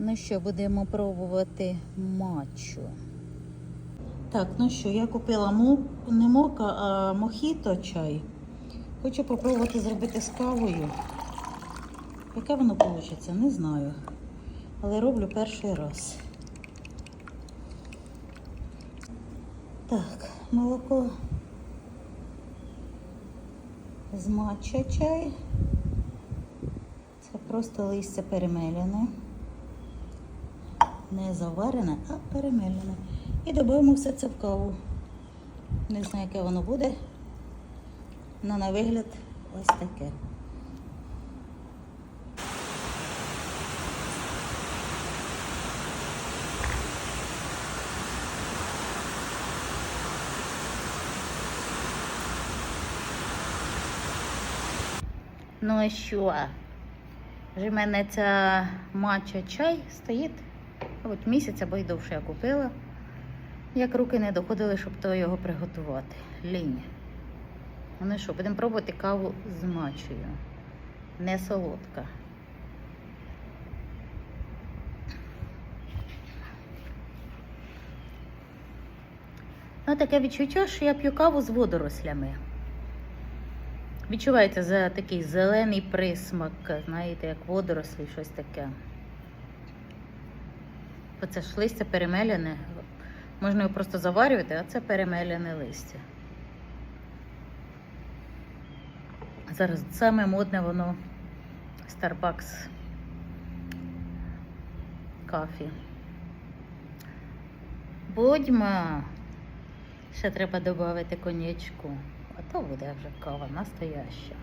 Ну що, будемо пробувати матчу. Так, ну що, я купила мо... не мока, а мохіто чай. Хочу попробувати зробити з кавою. Яке воно вийде, не знаю. Але роблю перший раз. Так, молоко з чай. Це просто листя перемелене. Не заварене, а перемелене. І додаємо все це в каву. Не знаю, яке воно буде. але на вигляд ось таке. Ну а що? Вже в мене ця матча чай стоїть. От місяць або й довше я купила. Як руки не доходили, щоб то його приготувати. Лінь. Ну що, будемо пробувати каву з матчею. Не солодка. Ну, таке відчуття, що я п'ю каву з водорослями. Відчувається за такий зелений присмак, знаєте, як водорослі, щось таке. Оце ж листя перемелене. Можна його просто заварювати, а це перемелене листя. Зараз саме модне воно Starbucks кафі. Будьмо. Ще треба додати коньячку. А то буде вже кава настояща.